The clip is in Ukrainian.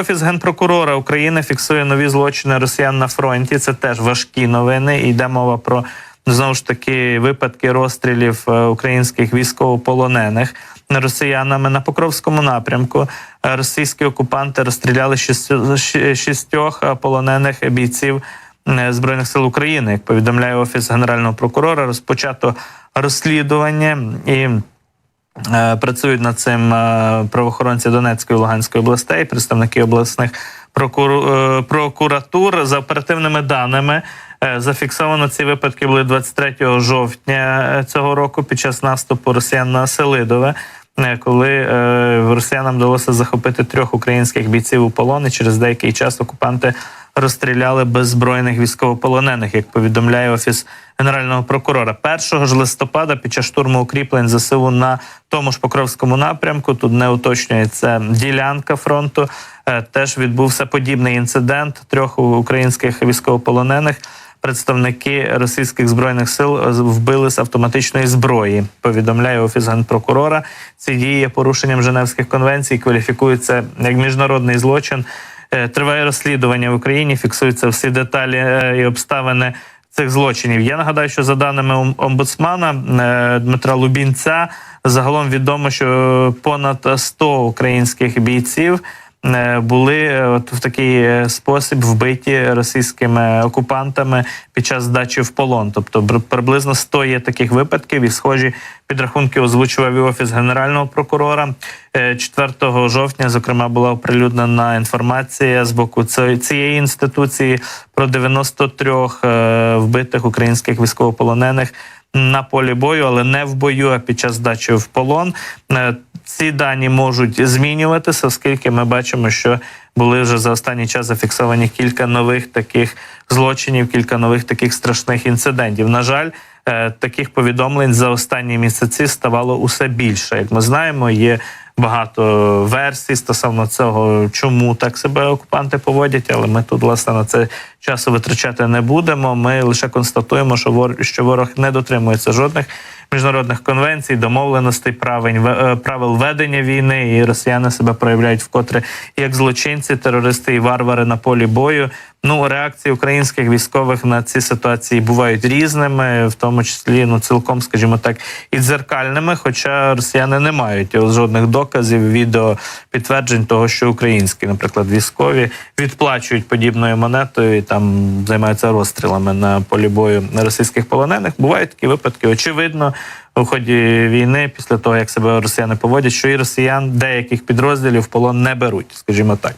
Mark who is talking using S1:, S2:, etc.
S1: офіс генпрокурора України фіксує нові злочини росіян на фронті. Це теж важкі новини. І йде мова про знову ж таки випадки розстрілів е, українських військовополонених росіянами на Покровському напрямку. Е, Російські окупанти розстріляли шістьох е, полонених бійців збройних сил України. Як повідомляє офіс генерального прокурора, розпочато розслідування і. Е, Працюють над цим е, правоохоронці Донецької і Луганської областей, представники обласних е, прокуратур. За оперативними даними зафіксовано ці випадки були 23 жовтня цього року під час наступу росіян на Селидове. Коли росіянам вдалося захопити трьох українських бійців у полон, і через деякий час окупанти розстріляли беззбройних військовополонених, як повідомляє офіс генерального прокурора. 1 ж листопада під час штурму укріплень ЗСУ на тому ж Покровському напрямку. Тут не уточнюється ділянка фронту. е, Теж відбувся подібний інцидент трьох українських військовополонених. Представники російських збройних сил е, вбили з автоматичної зброї. Повідомляє офіс генпрокурора. Ці дії є порушенням Женевських конвенцій, кваліфікуються як міжнародний злочин. Е, Триває розслідування в Україні. Фіксуються всі деталі е, і обставини цих злочинів. Я нагадаю, що за даними омбудсмана е, Дмитра Лубінця, загалом відомо, що понад 100 українських бійців. Е, Були е, от в такий е, спосіб вбиті російськими окупантами під час здачі в полон. Тобто приблизно 100 є таких випадків, і схожі підрахунки озвучував і офіс генерального прокурора. Е, 4 жовтня, зокрема, була оприлюднена інформація з боку цієї інституції про 93 е, вбитих українських військовополонених на полі бою, але не в бою, а під час здачі в полон. Ці дані можуть змінюватися, оскільки ми бачимо, що були вже за останній час зафіксовані кілька нових таких злочинів, кілька нових таких страшних інцидентів. На жаль, е, таких повідомлень за останні місяці ставало усе більше. Як ми знаємо, є багато версій стосовно цього, чому так себе окупанти поводять, але ми тут власне на це часу витрачати не будемо. Ми лише констатуємо, що вор- що ворог не дотримується жодних міжнародних конвенцій, домовленостей, правень ве- е, правил ведення війни, і росіяни себе проявляють вкотре як злочинці, терористи і варвари на полі бою. Ну, реакції українських військових на ці ситуації бувають різними, в тому числі ну цілком, скажімо так, і дзеркальними. Хоча росіяни не мають жодних доказів, відео підтверджень того, що українські, наприклад, військові відплачують подібною монетою і там займаються розстрілами на полі бою російських полонених. Бувають такі випадки. Очевидно, у ході війни, після того як себе росіяни поводять, що і росіян деяких підрозділів в полон не беруть, скажімо так.